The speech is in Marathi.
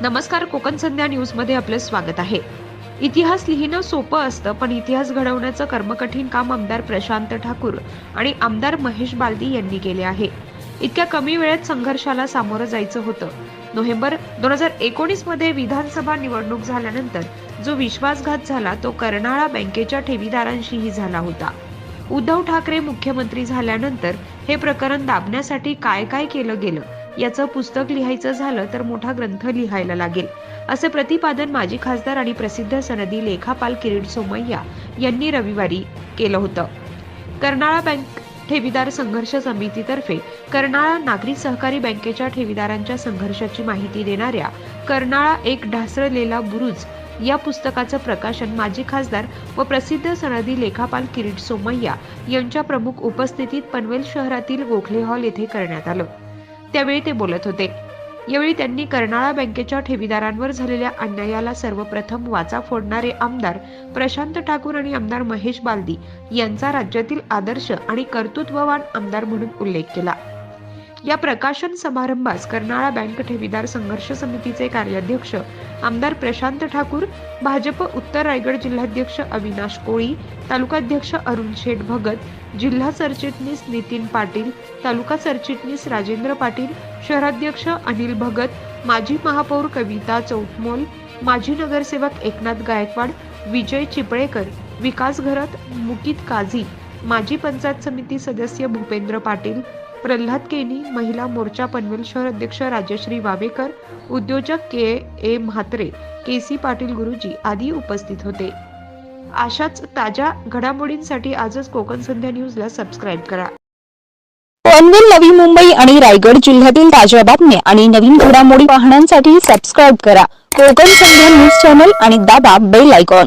नमस्कार कोकण संध्या न्यूजमध्ये आपलं स्वागत आहे. इतिहास लिहिणं सोपं असतं पण इतिहास घडवण्याचं कर्मकठीण काम आमदार प्रशांत ठाकूर आणि आमदार महेश बालदी यांनी केले आहे. इतक्या कमी वेळेत संघर्षाला सामोरं जायचं होतं. नोव्हेंबर दोन हजार एकोणीसमध्ये विधानसभा निवडणूक झाल्यानंतर जो विश्वासघात झाला तो कर्नाळा बँकेच्या ठेवीदारांशीही झाला होता. उद्धव ठाकरे मुख्यमंत्री झाल्यानंतर हे प्रकरण दाबण्यासाठी काय काय केलं गेलं? याचं पुस्तक लिहायचं झालं तर मोठा ग्रंथ लिहायला लागेल. असे प्रतिपादन माजी खासदार आणि प्रसिद्ध सनदी लेखापाल किरीट सोमय्या यांनी रविवारी केलं होतं. कर्नाळा बँक ठेवीदार संघर्ष समितीतर्फे कर्नाळा नागरी सहकारी बँकेच्या ठेवीदारांच्या संघर्षाची माहिती देणाऱ्या कर्नाळा एक ढासळलेला बुरुज या पुस्तकाचं प्रकाशन माजी खासदार व प्रसिद्ध सनदी लेखापाल किरीट सोमय्या यांच्या प्रमुख उपस्थितीत पनवेल शहरातील गोखले हॉल येथे करण्यात आलं. त्यावेळी ते बोलत होते यावेळी त्यांनी कर्नाळा बँकेच्या ठेवीदारांवर झालेल्या अन्यायाला सर्वप्रथम वाचा फोडणारे आमदार प्रशांत ठाकूर आणि आमदार महेश बालदी यांचा राज्यातील आदर्श आणि कर्तृत्ववान आमदार म्हणून उल्लेख केला. या प्रकाशन समारंभास कर्नाळा बँक ठेवीदार संघर्ष समितीचे कार्याध्यक्ष आमदार प्रशांत ठाकूर भाजप उत्तर रायगड जिल्हाध्यक्ष अविनाश कोळी तालुकाध्यक्ष अरुण शेठ भगत जिल्हा सरचिटणीस नितीन पाटील तालुका सरचिटणीस राजेंद्र पाटील शहराध्यक्ष अनिल भगत माजी महापौर कविता चौटमोल माजी नगरसेवक एकनाथ गायकवाड विजय चिपळेकर विकास घरत मुकित काझी माजी पंचायत समिती सदस्य भूपेंद्र पाटील प्रल्हाद केनी महिला मोर्चा पनवेल शहर अध्यक्ष राजश्री वावेकर उद्योजक K A Mhatre K C Patil गुरुजी आदी उपस्थित होते. अशाच ताज्या घडामोडींसाठी आजच कोकण संध्या न्यूजला सबस्क्राईब करा. पनवेल नवी मुंबई आणि रायगड जिल्ह्यातील ताज्या बातम्या आणि नवीन घडामोडी पाहण्यासाठी सबस्क्राईब करा. कोकण संध्या न्यूज चॅनल आणि दाबा बेल आयकॉन.